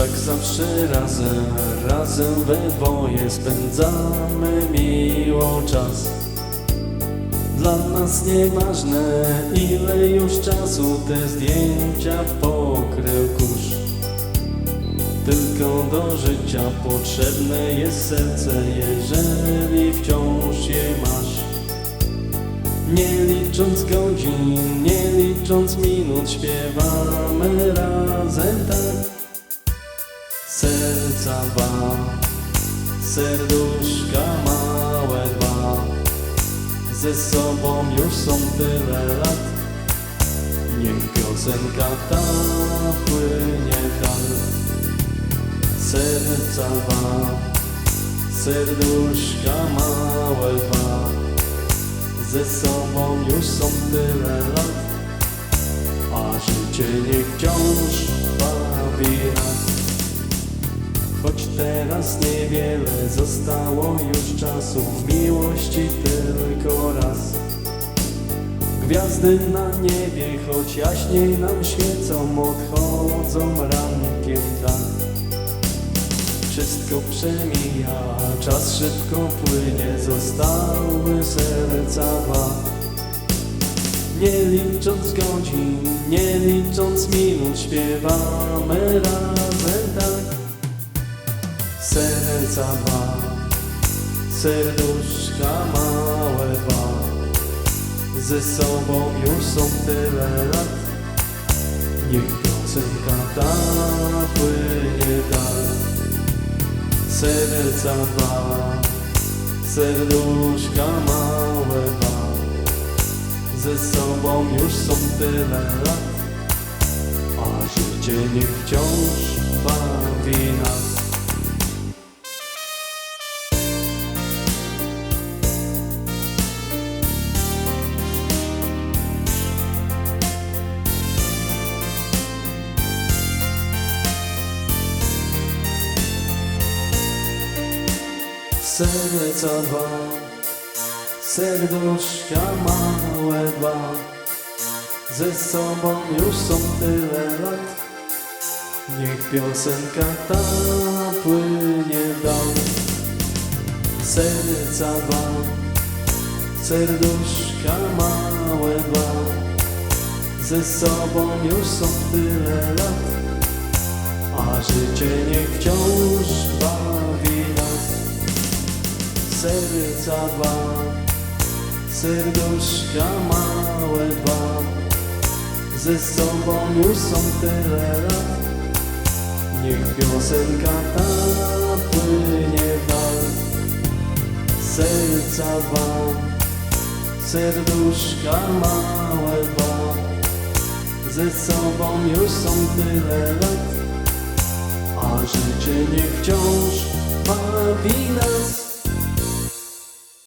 zawsze razem, razem we dwoje spędzamy miło czas. Dla nas nieważne ile już czasu te zdjęcia pokrył kurz. Tylko do życia potrzebne jest serce, jeżeli wciąż je masz. Nie licząc godzin, nie licząc minut, śpiewamy razem tak. Serca dwa, serduszka małe dwa, ze sobą już są tyle lat. Niech piosenka ta płynie dal. Serca dwa, serduszka małe dwa, ze sobą już są tyle lat, a życie niech wciąż bawi teraz niewiele zostało już czasu, miłości tylko raz. Gwiazdy na niebie, choć jaśniej nam świecą, odchodzą rankiem tak. Wszystko przemija, czas szybko płynie, zostały serca dwa. Nie licząc godzin, nie licząc minut, śpiewamy razem tak. Serca dwa, serduszka małe dwa, ze sobą już są tyle lat. Niech piosenka ta płynie dalej. Serca dwa, serduszka małe dwa, ze sobą już są tyle lat, a życie niech wciąż bawi Serca dwa, serduszka małe dwa, ze sobą już są tyle lat. Niech piosenka ta płynie dalej. Serca dwa, serduszka małe dwa, ze sobą już są tyle lat, a życie niech wciąż bawi. Serca dwa, serduszka małe dwa, ze sobą już są tyle lat. Niech piosenka ta płynie w. Serca dwa, serduszka małe dwa, ze sobą już są tyle lat, a życie niech wciąż bawi nas.